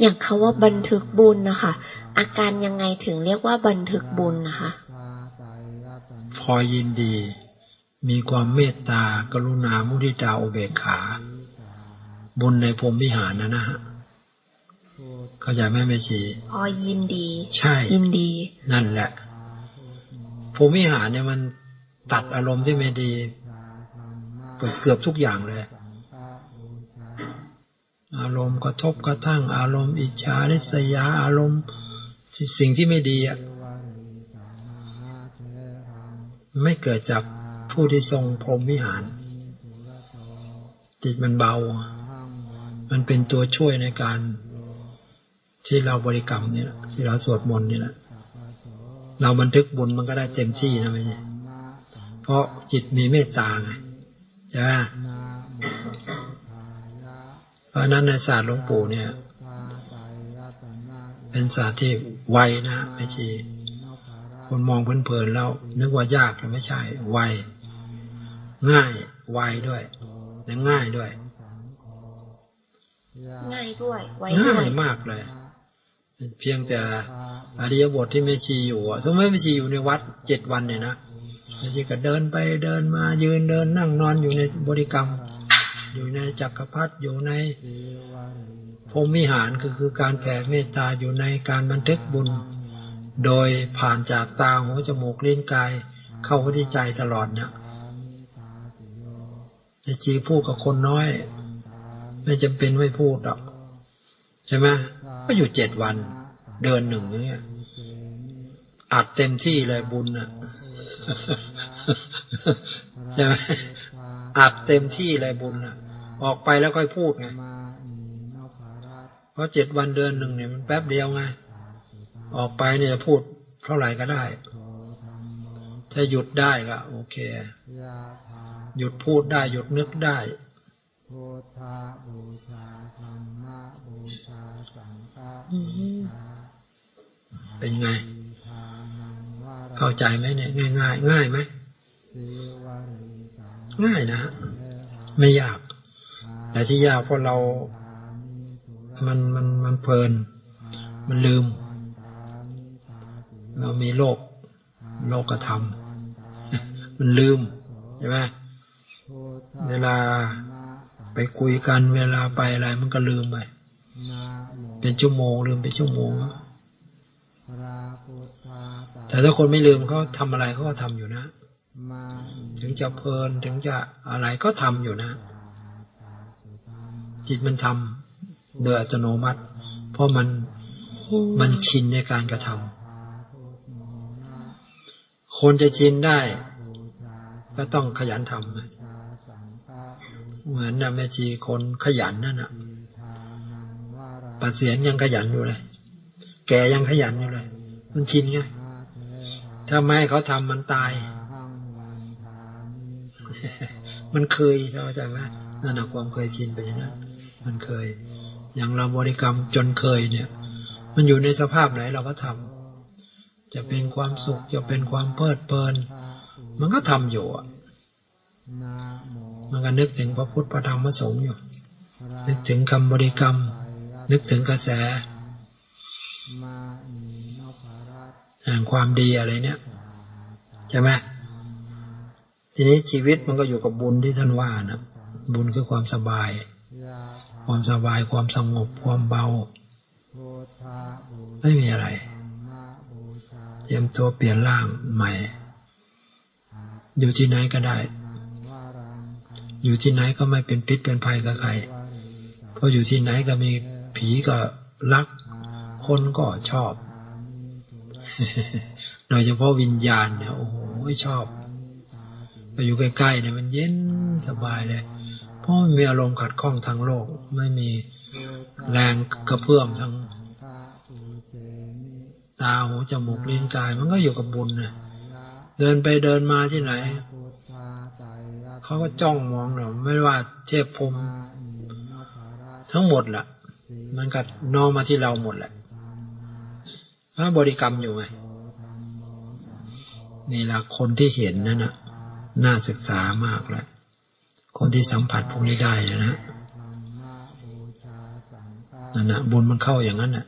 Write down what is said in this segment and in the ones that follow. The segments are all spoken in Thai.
อย่างคาว่าบันทึกบุญนะคะ อาการยังไงถึงเรียกว่าบันทึกบุญนะคะ พอยินดี มีความเมตตากรุณามุทิตาอุเบกขา บุญในพรหมวิหารนะนะฮะเข้าใจไหมแม่ชีพอยินดี ใช่ ยินดี นั่นแหละพรหมวิหารเนี่ยมันตัดอารมณ์ที่ไม่ดี เกือบเกือบทุกอย่างเลย อารมณ์กระทบกระทั่งอารมณ์อิจฉาริษยาอารมณ์สิ่งที่ไม่ดีอะไม่เกิดจากผู้ที่ทรงพรหมวิหาร จิตมันเบา มันเป็นตัวช่วยในการ ที่เราบริกรรมนี่แหละที่เราสวดมนต์นี่แหละเราบันทึกบุญมันก็ได้เต็มที่นะไม่ใช่เพราะจิตมีเมตตาไงใช่ไหม เพราะฉะนั้นในศาสตร์หลวงปู่เนี่ย เป็นศาสตร์ที่ไวนะไม่ใช่คนมองเพลินๆแล้ว นึกว่ายากแต่ไม่ใช่ ไว ง่ายไวด้วยและง่ายด้วย ง่ายด้วยไวด้ง่าวยยมากเลย เพียงแต่อริยบทที่แม่ชีอยู่อะสมมติแม่ชีอยู่ในวัดเจ็ดวันเนี่ยนะแม่ชีก็เดินไปเดินมายืนเดินนั่งนอนอยู่ในบริกรรม อยู่ในจักรพรรดิอยู่ในพรหมวิหารคือคือการแผ่เมตตาอยู่ในการบันทึกบุญ โดยผ่านจากตาหูจมูกลิ้นกาย เข้าไปที่ใจตลอดเนี่ยจะจีพูดกับคนน้อย ไม่จำเป็นไม่พูดหรอกใช่ไหมก็อยู่เจ็ดวัน เดือนหนึ่งอย่างเงี้ยอัดเต็มที่เลยบุญอะใช่ไหม อัดเต็มที่เลยบุญอะออกไปแล้วค่อยพูดไงเพราะเจ็ดวันเดือนหนึ่งเนี่ยมันแป๊บเดียวไงออกไปเนี่ยพูดเท่าไหร่ก็ได้ถ้าหยุดได้ก็โอเค หยุดพูดได้ หยุดนึกได้เป็นไง เข้าใจไหมเนี่ย ง่ายง่ายง่ายไหม ง่ายนะ ไม่ยาก แต่ที่ยากเพราะเรา มันมันมันเพลิน มันลืม เรามีโลก โลกกระทำมันลืมใช่ไหมเวลาไปคุยกันเวลาไปอะไรมันก็ลืมไป เป็นชั่วโมงลืมเป็นชั่วโมงแต่ถ้าคนไม่ลืมเขาทำอะไรเขาก็ทำอยู่นะ ถึงจะเพลินถึงจะอะไรก็ทำอยู่นะ จิตมันทำโดยอัตโนมัติ เพราะมันมันชินในการกระทำคนจะชินได้ ก็ต้องขยันทำเหมือนนะแม่ชีคนขยันนั่นนะปัดเสียนยังขยันอยู่เลย แกยังขยันอยู่เลย มันชินไงถ้าไม่เขาทำมันตาย มันเคยเข้าใจไหมนั่นนะความเคยชินเป็นอย่างนั้นมันเคย อย่างเราบริกรรมจนเคยเนี่ย มันอยู่ในสภาพไหนเราก็ทำจะเป็นความสุขจะเป็นความเพลิดเพลิน มันก็ทำอยู่อะมันก็นึกถึงพระพุทธพระธรรมพระสงฆ์อยู่ นึกถึงคำบริกรรม นึกถึงกระแสแห่งความดีอะไรเนี่ยใช่ไหม ทีนี้ชีวิตมันก็อยู่กับบุญที่ท่านว่านะบุญคือความสบาย ความสบายความสงบความเบา ไม่มีอะไร เตรียมตัวเปลี่ยนร่างใหม่ อยู่ที่ไหนก็ได้ อยู่ที่ไหนก็ไม่เป็นพิษเป็นภัยกับใครเพราะอยู่ที่ไหนก็มีผีก็รัก คนก็ชอบ โดยเฉพาะวิญญาณเนี่ยโอ้โหชอบ ไปอยู่ใกล้ๆเนี่ยมันเย็นสบายเลย เพราะไม่มีอารมณ์ขัดข้องทางโลก ไม่มีแรงกระเพื่อมทางตาหูจมูกลิ้นกาย มันก็อยู่กับบุญนะเดินไปเดินมาที่ไหนเขาก็จ้องมองเราไม่ว่าเทพพรหมทั้งหมดแหละมันก็น้อมมาที่เราหมดแหละถ้าบริกรรมอยู่ไงนี่ละคนที่เห็นนั่นนะ น่าศึกษามากแหละคนที่สัมผัสพวกนี้ได้นะนั่นนะบุญมันเข้าอย่างนั้นน่ะ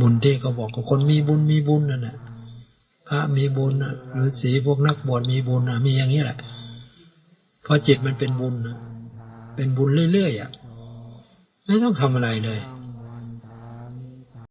บุญที่เขาบอกว่าคนมีบุญมีบุญนั่นแหละพระมีบุญน่ะหรือสีพวกนักบวชมีบุญน่ะมีอย่างนี้แหละพราะจิตมันเป็นบุญนะเป็นบุญเรื่อยๆอะ ไม่ต้องทำอะไรเลย